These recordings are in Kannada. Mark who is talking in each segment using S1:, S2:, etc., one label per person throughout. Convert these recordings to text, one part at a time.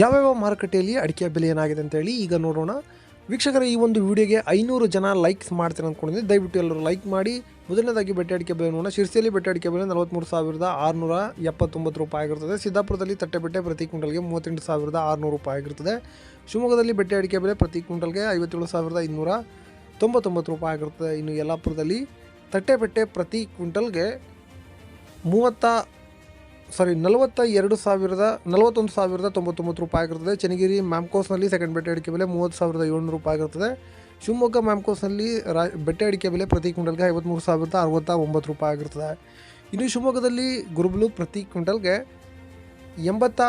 S1: ಯಾವ್ಯಾವ ಮಾರುಕಟ್ಟೆಯಲ್ಲಿ ಅಡಿಕೆ ಬೆಲೆ ಏನಾಗಿದೆ ಅಂತ ಹೇಳಿ ಈಗ ನೋಡೋಣ. ವೀಕ್ಷಕರ, ಈ ಒಂದು ವಿಡಿಯೋಗೆ ಐನೂರು ಜನ ಲೈಕ್ಸ್ ಮಾಡ್ತಾರೆ ಅಂದ್ಕೊಂಡಿದ್ದೆ ದಯವಿಟ್ಟು ಎಲ್ಲರೂ ಲೈಕ್ ಮಾಡಿ. ಮೊದಲನೇದಾಗಿ ಬೆಟ್ಟೆ ಅಡಿಕೆ ಬೆಲೆ ನೋಡೋಣ. ಶಿರ್ಸಿಯಲ್ಲಿ ಬೆಟ್ಟೆ ಅಡಿಕೆ ಬೆಲೆ ನಲವತ್ತ್ಮೂರು ಸಾವಿರದ ಆರುನೂರ ಎಪ್ಪತ್ತೊಂಬತ್ತು ರೂಪಾಯಿ ಆಗಿರ್ತದೆ. ಸಿದ್ದಾಪುರದಲ್ಲಿ ತಟ್ಟೆ ಬೆಟ್ಟೆ ಪ್ರತಿ ಕ್ವಿಂಟಲ್ಗೆ ಮೂವತ್ತೆಂಟು ಸಾವಿರದ ಆರುನೂರು ರೂಪಾಯಿ ಆಗಿರ್ತದೆ. ಶಿವಮೊಗ್ಗದಲ್ಲಿ ಬೆಟ್ಟೆ ಅಡಿಕೆ ಬೆಲೆ ಪ್ರತಿ ಕ್ವಿಂಟಲ್ಗೆ ಐವತ್ತೇಳು ಸಾವಿರದ ಇನ್ನೂರ ತೊಂಬತ್ತೊಂಬತ್ತು ರೂಪಾಯಿ ಆಗಿರ್ತದೆ. ಇನ್ನು ಯಲ್ಲಾಪುರದಲ್ಲಿ ತಟ್ಟೆ ಬೆಟ್ಟೆ ಪ್ರತಿ ಕ್ವಿಂಟಲ್ಗೆ ಮೂವತ್ತ ಸಾರಿ ನಲವತ್ತ ಎರಡು ಸಾವಿರದ, ನಲವತ್ತೊಂದು ಸಾವಿರದ ತೊಂಬತ್ತೊಂಬತ್ತು ರೂಪಾಯಿ ಆಗಿರ್ತದೆ. ಚನ್ನಗಿರಿ ಮ್ಯಾಮ್ಕೋಸ್ನಲ್ಲಿ ಸೆಕೆಂಡ್ ಬೆಟ್ಟೆ ಅಡಿಕೆ ಬೆಲೆ ಮೂವತ್ತು ಸಾವಿರದ ಏಳ್ನೂರು ರೂಪಾಯಿ ಆಗಿರ್ತದೆ. ಶಿವಮೊಗ್ಗ ಮ್ಯಾಮ್ಕೋಸ್ನಲ್ಲಿ ರಾ, ಬೆಟ್ಟೆ ಅಡಿಕೆ ಬೆಲೆ ಪ್ರತಿ ಕ್ವಿಂಟಲ್ಗೆ ಐವತ್ತ್ಮೂರು ಸಾವಿರದ ಅರವತ್ತ ಒಂಬತ್ತು ರೂಪಾಯಿ ಆಗಿರ್ತದೆ. ಇನ್ನು ಶಿವಮೊಗ್ಗದಲ್ಲಿ ಗುರುಬಲು ಪ್ರತಿ ಕ್ವಿಂಟಲ್ಗೆ ಎಂಬತ್ತ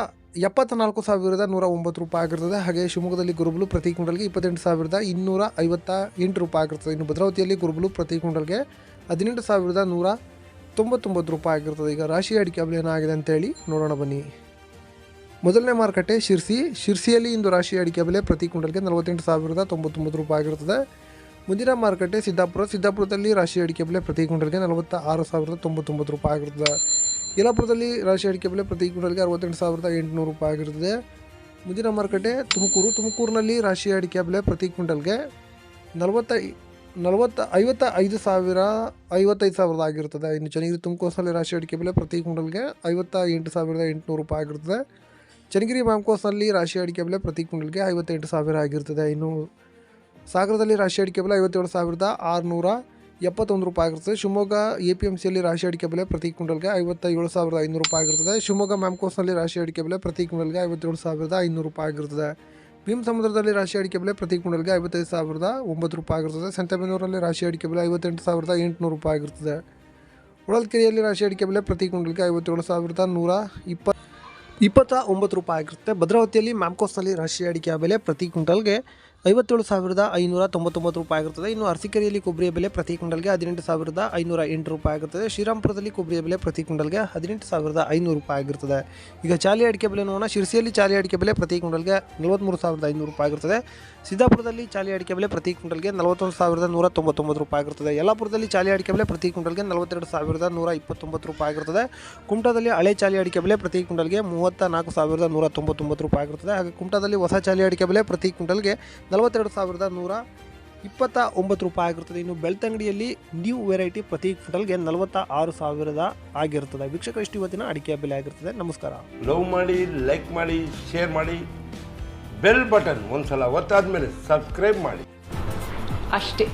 S1: ಎಪ್ಪತ್ತ ನಾಲ್ಕು ಸಾವಿರದ ನೂರ ಒಂಬತ್ತು ರೂಪಾಯಿ ಆಗಿರ್ತದೆ. ಹಾಗೆ ಶಿವಮೊಗ್ಗದಲ್ಲಿ ಗುರುಬಲು ಪ್ರತಿ ಕ್ವಿಂಟಲ್ಗೆ ಇಪ್ಪತ್ತೆಂಟು ಸಾವಿರದ ಇನ್ನೂರ ಐವತ್ತ ಎಂಟು ರೂಪಾಯಿ ಆಗಿರ್ತದೆ. ಇನ್ನು ಭದ್ರಾವತಿಯಲ್ಲಿ ಗುರುಬಲು ಪ್ರತಿ ಕ್ವಿಂಟಲ್ಗೆ ಹದಿನೆಂಟು ಸಾವಿರದ ನೂರ ತೊಂಬತ್ತೊಂಬತ್ತು ರೂಪಾಯಿ ಆಗಿರ್ತದೆ. ಈಗ ರಾಶಿ ಅಡಿಕೆ ಏನಾಗಿದೆ ಅಂತೇಳಿ ನೋಡೋಣ ಬನ್ನಿ. ಮೊದಲನೇ ಮಾರುಕಟ್ಟೆ ಶಿರ್ಸಿ. ಶಿರ್ಸಿಯಲ್ಲಿ ಇಂದು ರಾಶಿ ಅಡಿಕೆ ಬೆಲೆ ಪ್ರತಿ ಕ್ವಿಂಟಲ್ಗೆ ನಲವತ್ತೆಂಟು ಸಾವಿರದ ತೊಂಬತ್ತೊಂಬತ್ತು ರೂಪಾಯಿ ಆಗಿರ್ತದೆ. ಮುಂದಿನ ಮಾರುಕಟ್ಟೆ ಸಿದ್ದಾಪುರ. ಸಿದ್ದಾಪುರದಲ್ಲಿ ರಾಶಿ ಅಡಿಕೆ ಬೆಲೆ ಪ್ರತಿ ಕ್ವಿಂಟಲ್ಗೆ ನಲವತ್ತ ಆರು ಸಾವಿರದ ತೊಂಬತ್ತೊಂಬತ್ತು ರೂಪಾಯಿ ಆಗಿರ್ತದೆ. ಯಲಾಪುರದಲ್ಲಿ ರಾಶಿ ಅಡಿಕೆ ಬೆಲೆ ಪ್ರತಿ ಕ್ವಿಂಟಲ್ಗೆ ಅರವತ್ತೆಂಟು ಸಾವಿರದ ಎಂಟುನೂರು ರೂಪಾಯಿ ಆಗಿರ್ತದೆ. ಮುಂದಿನ ಮಾರುಕಟ್ಟೆ ತುಮಕೂರು. ತುಮಕೂರಿನಲ್ಲಿ ರಾಶಿ ಅಡಿಕೆ ಬೆಲೆ ಪ್ರತಿ ಕ್ವಿಂಟಲ್ಗೆ ನಲವತ್ತ ನಲವತ್ತ, ಐವತ್ತ ಐದು ಸಾವಿರ, ಐವತ್ತೈದು ಸಾವಿರದ ಆಗಿರ್ತದೆ. ಇನ್ನು ಚನ್ನಗಿರಿ ತುಮಕೋಸ್ನಲ್ಲಿ ರಾಶಿ ಅಡಿಕೆ ಬೆಲೆ ಪ್ರತಿ ಕ್ವಿಂಟಲ್ಗೆ ಐವತ್ತ ಎಂಟು ಸಾವಿರದ ಎಂಟುನೂರು ರೂಪಾಯಿ ಆಗಿರ್ತದೆ. ಚನ್ನಗಿರಿ ಮ್ಯಾಮ್ಕೋಸ್ನಲ್ಲಿ ರಾಶಿ ಅಡಿಕೆ ಬೆಲೆ ಪ್ರತಿ ಕ್ವಿಂಟಲ್ಗೆ ಐವತ್ತೆಂಟು ಸಾವಿರ ಆಗಿರ್ತದೆ. ಇನ್ನು ಸಾಗರದಲ್ಲಿ ರಾಶಿ ಅಡಿಕೆ ಬೆಲೆ ಐವತ್ತೇಳು ಸಾವಿರದ ಆರುನೂರ ಎಪ್ಪತ್ತೊಂದು ರೂಪಾಯಿ ಆಗಿರ್ತದೆ. ಶಿವಮೊಗ್ಗ ಎ ಪಿ ಎಂ ಸಿಯಲ್ಲಿ ರಾಶಿ ಅಡಿಕೆ ಬೆಲೆ ಪ್ರತಿ ಕ್ವಿಂಟಲ್ಗೆ ಐವತ್ತ ಏಳು ಸಾವಿರದ ಐನೂರು ರೂಪಾಯಿ ಆಗಿರ್ತದೆ. ಶಿವಮೊಗ್ಗ ಮ್ಯಾಮ್ಕೋಸ್ನಲ್ಲಿ ರಾಶಿ ಅಡಿಕೆ ಬೆಲೆ ಪ್ರತಿ ಕ್ವಿಂಟಲ್ಗೆ ಐವತ್ತೇಳು ಸಾವಿರದ ಐನೂರು ರೂಪಾಯಿ ಆಗಿರ್ತದೆ. ಭೀಮ್ ಸಮುದ್ರದಲ್ಲಿ ರಾಶಿ ಅಡಿಕೆ ಬೆಲೆ ಪ್ರತಿ ಕ್ವಿಂಟಲ್ಗೆ ಐವತ್ತೈದು ಸಾವಿರದ ಒಂಬತ್ತು ರೂಪಾಯಿ ಆಗಿರ್ತದೆ. ಸಂತೆಬೆನ್ನೂರಲ್ಲಿ ರಾಶಿ ಅಡಿಕೆ ಬೆಲೆ ಐವತ್ತೆಂಟು ಸಾವಿರದ ಎಂಟುನೂರು ರೂಪಾಯಿ ಆಗಿರ್ತದೆ. ಹೊಳಲ್ಕೆರೆಯಲ್ಲಿ ರಾಶಿ ಅಡಿಕೆ ಬೆಲೆ ಪ್ರತಿ ಕ್ವಿಂಟಲ್ಗೆ ಐವತ್ತೇಳು ಸಾವಿರದ ನೂರ ಇಪ್ಪ ಇಪ್ಪತ್ತ ಒಂಬತ್ತು ರೂಪಾಯಿ ಆಗಿರುತ್ತೆ. ಭದ್ರಾವತಿಯಲ್ಲಿ ಮ್ಯಾಮ್ಕೋಸ್ನಲ್ಲಿ ರಾಶಿ ಅಡಿಕೆ ಬೆಲೆ ಪ್ರತಿ ಕ್ವಿಂಟಲ್ಗೆ ಐವತ್ತೇಳು ಸಾವಿರದ ಐನೂರ ತೊಂಬತ್ತೊಂಬತ್ತು ರೂಪಾಯಿ ಆಗಿರ್ತದೆ. ಇನ್ನು ಅರಸಿಕೆರೆಯಲ್ಲಿ ಕೊಬ್ಬರಿಯ ಬೆಲೆ ಪ್ರತಿ ಕ್ವಿಂಟಲ್ಗೆ ಹದಿನೆಂಟು ಸಾವಿರದ ಐನೂರ ಎಂಟು ರೂಪಾಯಿ ಆಗಿರ್ತದೆ. ಶ್ರೀರಾಮಪುರದಲ್ಲಿ ಕೊಬ್ಬರಿಯ ಬೆಲೆ ಪ್ರತಿ ಕ್ವಿಂಟಲ್ಗೆ ಹದಿನೆಂಟು ಸಾವಿರದ ಐನೂರು ರೂಪಾಯಿ ಆಗಿರ್ತದೆ. ಈಗ ಚಾಲಿ ಅಡಿಕೆ ಬೆಲೆ ನೋಡೋಣ. ಶಿರ್ಸಿಯಲ್ಲಿ ಚಾಲಿ ಅಡಿಕೆ ಬೆಲೆ ಪ್ರತಿ ಕ್ವಿಂಟಲ್ಗೆ ನಲವತ್ತ್ಮೂರು ಸಾವಿರದ ಐನೂರು ರೂಪಾಯಿ ಆಗಿರ್ತದೆ. ಸಿದ್ದಾಪುರದಲ್ಲಿ ಚಾಲಿ ಅಡಿಕೆ ಬೆಲೆ ಪ್ರತಿ ಕ್ವಿಂಟಲ್ಗೆ ನಲವತ್ತೊಂದು ಸಾವಿರದ ನೂರ ತೊಂಬತ್ತೊಂಬತ್ತು ರೂಪಾಯಿ ಆಗಿರ್ತದೆ. ಯಲ್ಲಾಪುರದಲ್ಲಿ ಚಾಲಿ ಅಡಿಕೆ ಬೆಲೆ ಪ್ರತಿ ಕ್ವಿಂಟಲ್ಗೆ ನಲವತ್ತೆರಡು ಸಾವಿರದ ನೂರ ಇಪ್ಪತ್ತೊಂಬತ್ತು ರೂಪಾಯಿ ಆಗಿರ್ತದೆ. ಕುಂಟದಲ್ಲಿ ಹಳೆ ಚಾಲಿ ಅಡಿಕೆ ಬೆಲೆ ಪ್ರತಿ ಕ್ವಿಂಟಲ್ಗೆ ಮೂವತ್ತ ನಾಲ್ಕು ಸಾವಿರದ ನೂರ ತೊಂಬತ್ತೊಂಬತ್ತು ರೂಪಾಯಿ ಆಗಿರ್ತದೆ. ಹಾಗೆ ಕುಂಟದಲ್ಲಿ ಹೊಸ ಚಾಲಿ ಅಡಿಕೆ ಬೆಲೆ ಪ್ರತಿ ಕ್ವಿಂಟಲ್ಗೆ ನಲವತ್ತೆರಡು ಸಾವಿರದ ನೂರ ಇಪ್ಪತ್ತ ಒಂಬತ್ತು ರೂಪಾಯಿ ಆಗಿರ್ತದೆ. ಇನ್ನು ಬೆಳ್ತಂಗಡಿಯಲ್ಲಿ ನ್ಯೂ ವೆರೈಟಿ ಪ್ರತಿ ಕ್ವಿಂಟಲ್ಗೆ ನಲವತ್ತ ಆರು ಸಾವಿರದ ಆಗಿರ್ತದೆ. ವೀಕ್ಷಕ ಇಷ್ಟು ಇವತ್ತಿನ ಅಡಿಕೆ ಬೆಲೆ ಆಗಿರ್ತದೆ. ನಮಸ್ಕಾರ.
S2: ಲವ್ ಮಾಡಿ ಲೈಕ್ ಮಾಡಿ ಶೇರ್ ಮಾಡಿ ಬೆಲ್ ಬಟನ್ ಒಂದ್ಸಲ ಒತ್ತಾದ್ಮೇಲೆ ಸಬ್ಸ್ಕ್ರೈಬ್ ಮಾಡಿ.
S3: ಅಷ್ಟೇ.